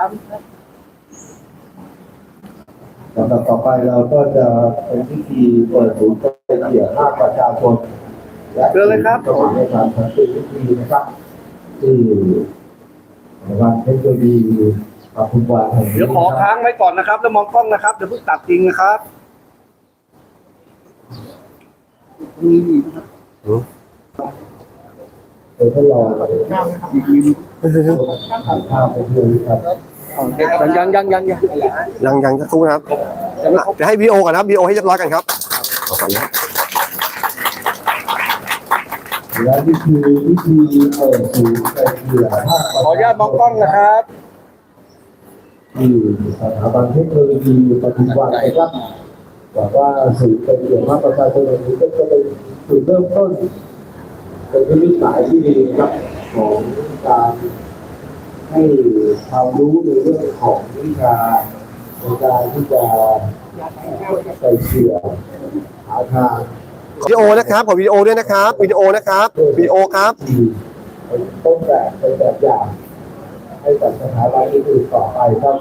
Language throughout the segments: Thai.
ลำดับต่อไปเราก็จะเป็นพิธีเปิดศูนย์เป็นเกียรติภาคประชาชนและเชิญเลยครับก็ในการสันติวิธีนะครับที่วัดเพชรบุรีปทุมวันแห่งนี้เดี๋ยวขอค้างไว้ก่อนนะครับ แล้วมองกล้องนะครับเดี๋ยวเพิ่งตัดจริงนะครับเดี๋ยวทดลองข้าวข้าวไปเลยครับ ยังยังยังยังยังยังจะครู่นะครับอะเดี๋ยวให้วีโอก่อนนะครับวีโอให้เรียบร้อยกันครับขอบคุณครับและวิธีวิธีเปิดศูนย์เป็นเกียรติภาคขออนุญาตมองกล้องนะครับที่สถาบันเทคโนโลยีปทุมวันนะครับบอกว่าศูนย์เป็นเกียรติภาคประชาชนแห่งนี้ก็จะเป็นจุดเริ่มต้นเป็นนิมิตหมายที่ดีครับของการ ให้ความรู้ในเรื่องของวิชาในการที่จะไปเชื่อหาทางวิดีโอนะครับขอวิดีโอด้วยนะครับวิดีโอนะครับวิดีโอครับที่เป็นต้นแบบเป็นแบบอย่างให้กับสถาบันอื่นๆต่อไปครับ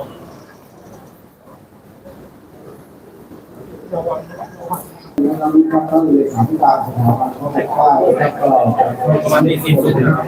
เรามีความตั้งใจถามการสถาบันเขาบอกว่าแล้วก็ประมาณนี้สิ้นสุดนะครับ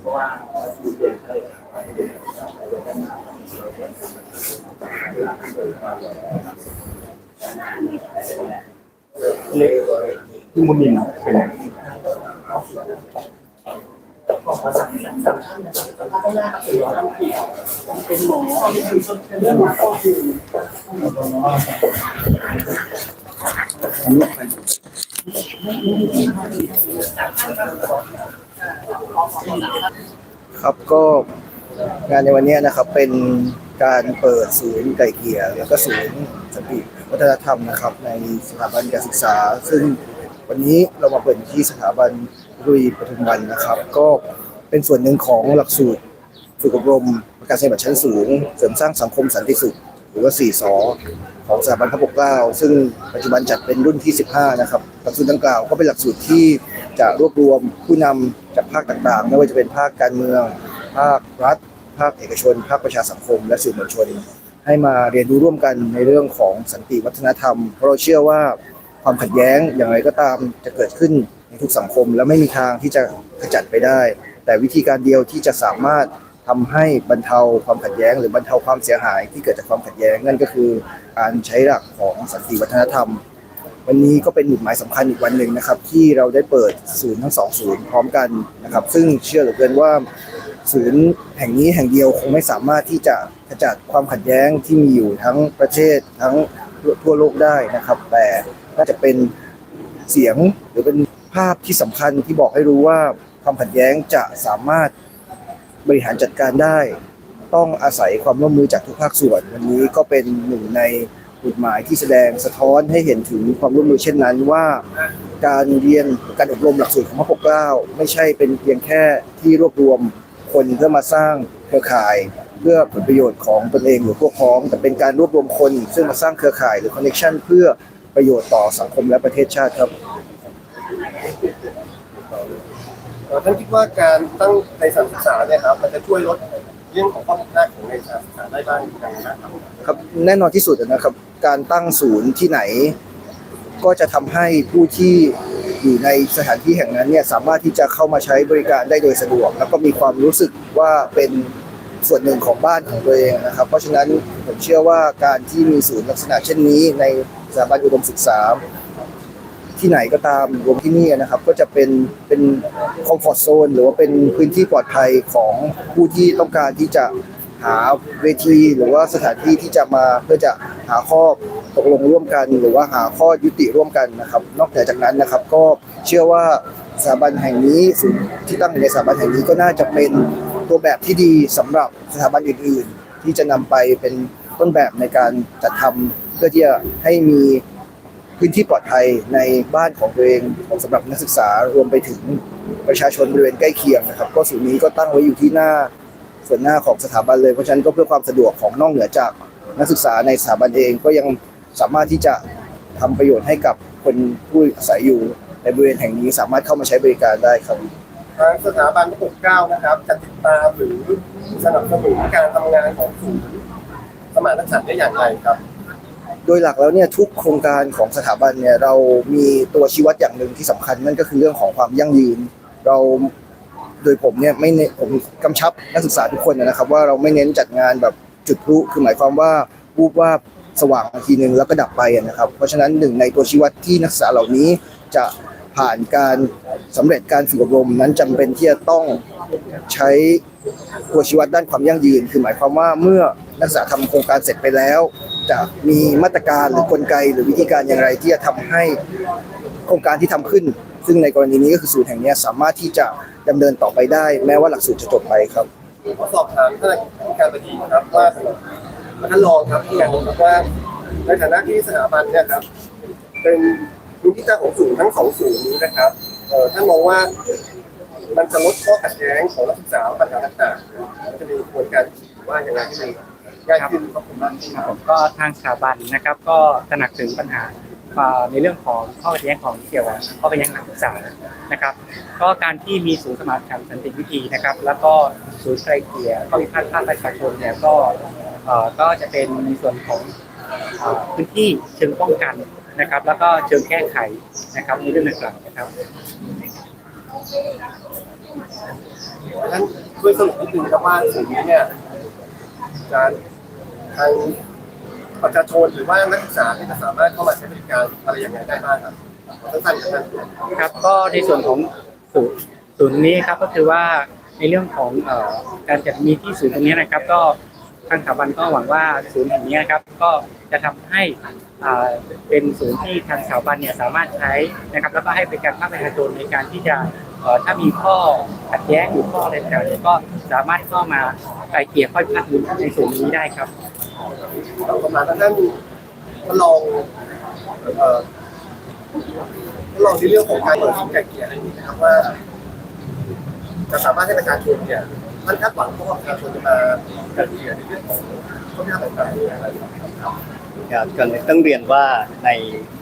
เพราะว่า เละไม่มีนะเป็นครับก็งานในวันนี้นะครับเป็น การเปิดศูนย์ไก่เกลี่ยแล้วก็ศูนย์สนติวัฒนธรรมนะครับ ในสถาบันการศึกษา ซึ่งวันนี้เรามาเปิดที่สถาบันรุยปทุมวันนะครับ ก็เป็นส่วนหนึ่งของหลักสูตรฝึกอบรมการใช้บัตรชั้นสูง เสริมสร้างสังคมสันติสุขหรือว่า4สอของสถาบันพระปกเกล้าซึ่งปัจจุบันจัดเป็นรุ่นที่ 15 นะครับ หลักสูตรดังกล่าวก็เป็นหลักสูตรที่จะรวบรวมผู้นำจากภาคต่างๆ ไม่ว่าจะเป็นภาคการเมือง ภาครัฐ ภาคเอกชน ภาคประชาสังคม และสื่อมวลชน ให้มาเรียนรู้ร่วมกันในเรื่องของสันติวัฒนธรรม เพราะเราเชื่อว่าความขัดแย้งอย่างไรก็ตามจะเกิดขึ้นในทุกสังคม และไม่มีทางที่จะขจัดไปได้ แต่วิธีการเดียวที่จะสามารถทำให้บรรเทาความขัดแย้ง หรือบรรเทาความเสียหายที่เกิดจากความขัดแย้งนั่นก็คือการใช้หลักของสันติวัฒนธรรม วันนี้ก็เป็นหมุดหมายสำคัญอีกวันหนึ่งนะครับ ที่เราได้เปิดศูนย์ทั้งสองศูนย์พร้อมกันนะครับ ซึ่งเชื่อเหลือเกินว่า ศูนย์แห่งนี้แห่งเดียวคงไม่สามารถที่จะขจัดความขัดแย้งที่มีอยู่ทั้งประเทศทั้งทั่วโลกได้นะครับ แต่น่าจะเป็นเสียงหรือเป็นภาพที่สำคัญที่บอกให้รู้ว่าความขัดแย้งจะสามารถบริหารจัดการได้ ต้องอาศัยความร่วมมือจากทุกภาคส่วนวันนี้ก็เป็นหนึ่งในกฎหมายที่แสดงสะท้อนให้เห็นถึงความร่วมมือเช่นนั้นว่า การเรียนการอบรมหลักสูตรของพระปกเกล้าไม่ใช่เป็นเพียงแค่ที่รวบรวม คนเพื่อมาสร้างเครือข่าย เพื่อผลประโยชน์ของตนเองหรือพวกพ้อง แต่เป็นการรวบรวมคน ซึ่งมาสร้างเครือข่ายหรือคอนเนคชันเพื่อประโยชน์ต่อสังคมและประเทศชาติครับเอ่อท่านคิดว่าการตั้งในสถานศึกษาเนี่ยครับมันจะช่วยลดเรื่องของความผิดพลาดของในสถานศึกษาได้บ้างอย่างไรนะครับครับแน่นอนที่สุดนะครับ การตั้งศูนย์ที่ไหน ก็จะทำให้ผู้ที่ อยู่ในสถานที่แห่งนั้นเนี่ยสามารถที่จะเข้ามาใช้บริการได้โดยสะดวก แล้วก็มีความรู้สึกว่าเป็นส่วนหนึ่งของบ้านของตัวเองนะครับ เพราะฉะนั้นผมเชื่อว่าการที่มีศูนย์ลักษณะเช่นนี้ ในสถาบันอุดมศึกษา ที่ไหนก็ตามรวมที่นี่นะครับ ก็จะเป็นเป็นคอมฟอร์ทโซนหรือว่าเป็นพื้นที่ปลอดภัยของผู้ที่ต้องการที่จะหาเวทีหรือว่าสถานที่ที่จะมาเพื่อจะหาข้อ ตกลงร่วมกัน หรือว่าหาข้อยุติร่วมกันนะครับ นอกจากนั้นนะครับก็เชื่อว่าสถาบันแห่งนี้ศูนย์ที่ตั้งอยู่ในสถาบันแห่งนี้ก็น่าจะเป็นตัวแบบที่ดีสำหรับสถาบันอื่น ๆ ที่จะนำไปเป็นต้นแบบในการจัดทำเพื่อที่จะให้มีพื้นที่ปลอดภัยในบ้านของตัวเองของสำหรับนักศึกษารวมไปถึงประชาชนบริเวณใกล้เคียงนะครับ ก็ศูนย์นี้ก็ตั้งไว้อยู่ที่หน้าส่วนหน้าของสถาบันเลยเพราะฉะนั้นก็เพื่อความสะดวกของนอกเหนือจากนักศึกษาในสถาบันเองก็ยัง สามารถที่จะทำประโยชน์ให้กับคนผู้อาศัยอยู่ในบริเวณแห่งนี้สามารถเข้ามาใช้บริการได้ครับทางสถาบันปกเกล้านะครับจะติดตามหรือสนับสนุนการทำงานของศูนย์สมานฉันท์ได้อย่างไรครับ โดยหลักแล้วเนี่ยทุกโครงการของสถาบันเนี่ยเรามีตัวชี้วัดอย่างหนึ่งที่สำคัญนั่นก็คือเรื่องของความยั่งยืน เราโดยผมเนี่ยไม่เน้นผมกำชับนักศึกษาทุกคนนะครับ ว่าเราไม่เน้นจัดงานแบบจุดพลุคือหมายความว่าวูบว่าบ สว่างทีหนึ่งแล้วก็ดับไปนะครับ เพราะฉะนั้นหนึ่งในตัวชี้วัดที่นักศึกษาเหล่านี้จะผ่านการสำเร็จการฝึกอบรมนั้นจำเป็นที่จะต้องใช้ตัวชี้วัดด้านความยั่งยืน คือหมายความว่าเมื่อนักศึกษาทำโครงการเสร็จไปแล้ว จะมีมาตรการหรือกลไกหรือวิธีการอย่างไรที่จะทำให้โครงการที่ทำขึ้น ซึ่งในกรณีนี้ก็คือศูนย์แห่งนี้สามารถที่จะดำเนินต่อไปได้ แม้ว่าหลักสูตรจะจบไปครับขอสอบถามท่านผู้การบดีครับว่า ท่านรองครับที่อยากรู้ครับว่าในฐานะที่สถาบันเนี่ยครับ เป็นพื้นที่ตั้งของศูนย์ทั้งสองศูนย์นี้นะครับเอ่อท่านมองว่ามันจะลดข้อขัดแย้งของนักศึกษาปัญหาต่างๆจะมีกระบวนการว่าอย่างไรที่มันง่ายขึ้นครับผมมากครับผมก็ทางสถาบันนะครับ ก็ตระหนักถึงปัญหาในเรื่องของข้อขัดแย้งของเกี่ยวกับข้อขัดแย้งหลักศึกษานะครับ ก็การที่มีศูนย์สมานฉันท์สันติวิธีนะครับ แล้วก็ศูนย์ไกลเกลี่ยข้อพิพาทภาคประชาชนเนี่ยก็ ก็จะเป็นในส่วนของเอ่อพื้นที่เชิงป้องกันนะครับ แล้วก็เชิงแก้ไขนะครับในเรื่องดังกล่าวนะครับท่านช่วยสรุปนิดนึงครับว่าศูนย์นี้เนี่ยการทางประชาชนหรือว่านักศึกษาที่จะสามารถเข้ามาใช้บริการอะไรอย่างไรได้บ้างครับสั้นๆครับท่านครับก็ในส่วนของศูนย์ศูนย์นี้ครับก็คือว่าในเรื่องของเอ่อการจัดมีที่ศูนย์ตรงนี้นะครับ ก็ ทางสถาบันก็หวังว่าศูนย์แห่งนี้นะครับ ก็จะทำให้เป็นศูนย์ที่ทางสถาบันเนี่ยสามารถใช้นะครับ แล้วก็ให้บริการภาคประชาชนในการที่จะถ้ามีข้อขัดแย้งหรือข้ออะไรต่างๆก็สามารถเข้ามาไกลเกลี่ยข้อพิพาทในศูนย์นี้ได้ครับเราประมาณนั้นท่านท่านลองท่านลองในเรื่องของการเปิดศูนย์ไก่เกลี่ยนี้นะครับว่าจะสามารถให้ประชาชนเนี่ย ท่านคาดหวังว่าประชาชนจะมาไก่เกลี่ยในเรื่องของข้อพิพาทต่างๆเนี่ยอะไรครับครับก่อนอื่นต้องเรียนว่าใน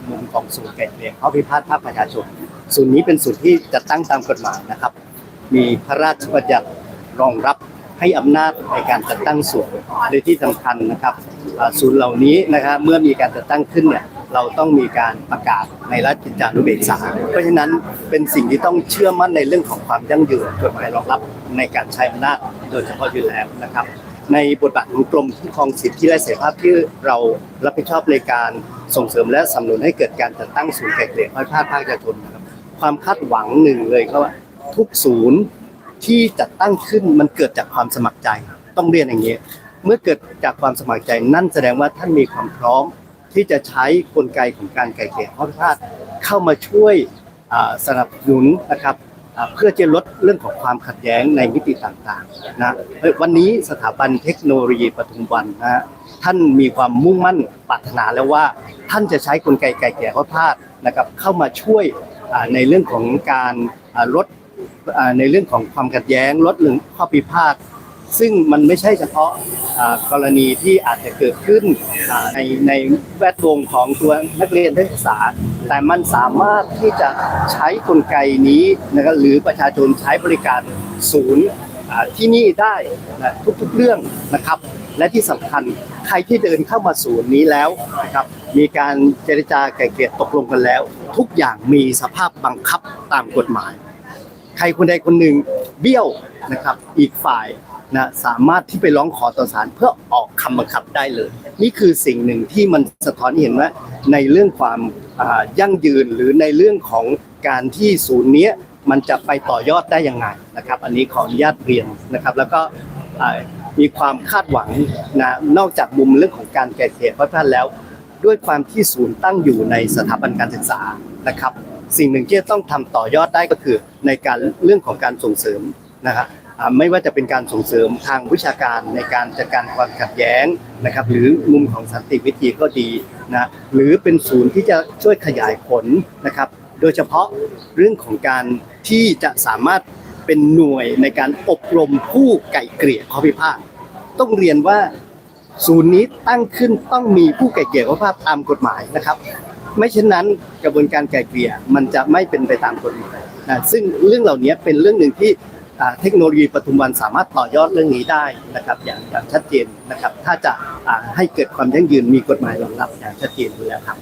มุมของศูนย์ไกล่เกลี่ยข้อพิพาทภาคประชาชนศูนย์นี้เป็นศูนย์ที่จัดตั้งตามกฎหมายนะครับ มีพระราชบัญญัติรองรับให้อำนาจในการจัดตั้งศูนย์โดยที่สำคัญนะครับศูนย์เหล่านี้นะครับเมื่อมีการจัดตั้งขึ้นเนี่ย เราต้องมีการประกาศในราชกิจจานุเบกษา เพราะฉะนั้นเป็นสิ่งที่ต้องเชื่อมั่นในเรื่องของความยั่งยืนกฎหมายรองรับในการใช้อำนาจโดยเฉพาะอยู่แล้วนะครับ ในบทบาทของกรมคุ้มครองสิทธิและเสรีภาพที่เรารับผิดชอบในการส่งเสริมและสนับสนุนให้เกิดการจัดตั้งศูนย์ไกล่เกลี่ยข้อพิพาทภาคประชาชนนะครับความคาดหวังหนึ่งเลยก็ว่าทุกศูนย์ที่จัดตั้งขึ้นมันเกิดจากความสมัครใจต้องเรียนอย่างนี้ เมื่อเกิดจากความสมัครใจนั่นแสดงว่าท่านมีความพร้อม ที่จะใช้กลไกของการไก่เกลี่ยข้อพิพาทเข้ามาช่วยสนับสนุนนะครับเพื่อจะลดเรื่องของความขัดแย้งในมิติต่างๆนะวันนี้สถาบันเทคโนโลยีปทุมวันนะท่านมีความมุ่งมั่นปรารถนาแล้วว่า ท่านจะใช้กลไกไก่แก่ข้อพาดนะครับเข้ามาช่วยในเรื่องของการลดในเรื่องของความขัดแย้งลดเรื่องข้อพิพาท ซึ่งมันไม่ใช่เฉพาะกรณีที่อาจจะเกิดขึ้นในในแวดวงของตัวนักเรียนนักศึกษา แต่มันสามารถที่จะใช้กลไกนี้นะครับหรือประชาชนใช้บริการศูนย์ที่นี่ได้นะทุกๆเรื่องนะครับ และที่สำคัญใครที่เดินเข้ามาศูนย์นี้แล้วนะครับมีการเจรจาไกล่เกลี่ยตกลงกันแล้ว ทุกอย่างมีสภาพบังคับตามกฎหมาย ใครคนใดคนหนึ่งเบี้ยวนะครับอีกฝ่าย นะสามารถที่ไปร้องขอต่อศาลเพื่อออกคำบังคับได้เลย นี่คือสิ่งหนึ่งที่มันสะท้อนเห็นว่าในเรื่องความยั่งยืนหรือในเรื่องของการที่ศูนย์เนี้ยมันจะไปต่อยอดได้ยังไงนะครับ อันนี้ขออนุญาตเรียนนะครับ แล้วก็มีความคาดหวังนะนอกจากมุมเรื่องของการแก่เกลี่ยพระท่านแล้ว ด้วยความที่ศูนย์ตั้งอยู่ในสถาบันการศึกษานะครับ สิ่งหนึ่งที่จะต้องทำต่อยอดได้ก็คือในการเรื่องของการส่งเสริมนะครับ ไม่ว่าจะเป็นการส่งเสริมทางวิชาการในการจัดการความขัดแย้งนะครับ หรือมุมของสันติวิธีก็ดีนะหรือเป็นศูนย์ที่จะช่วยขยายผลนะครับ โดยเฉพาะเรื่องของการที่จะสามารถเป็นหน่วยในการอบรมผู้ไก่เกลี่ยข้อพิพาทต้องเรียนว่าศูนย์นี้ตั้งขึ้นต้องมีผู้ไก่เกลี่ยข้อพิพาทตามกฎหมายนะครับ ไม่เช่นนั้นกระบวนการไก่เกลี่ยมันจะไม่เป็นไปตามกฎหมายนะซึ่งเรื่องเหล่านี้เป็นเรื่องหนึ่งที่ เทคโนโลยีปทุมวันสามารถต่อยอดเรื่องนี้ได้นะครับอย่างอย่างชัดเจนนะครับถ้าจะให้เกิดความยั่งยืนมีกฎหมายรองรับอย่างชัดเจนอยู่แล้วครับ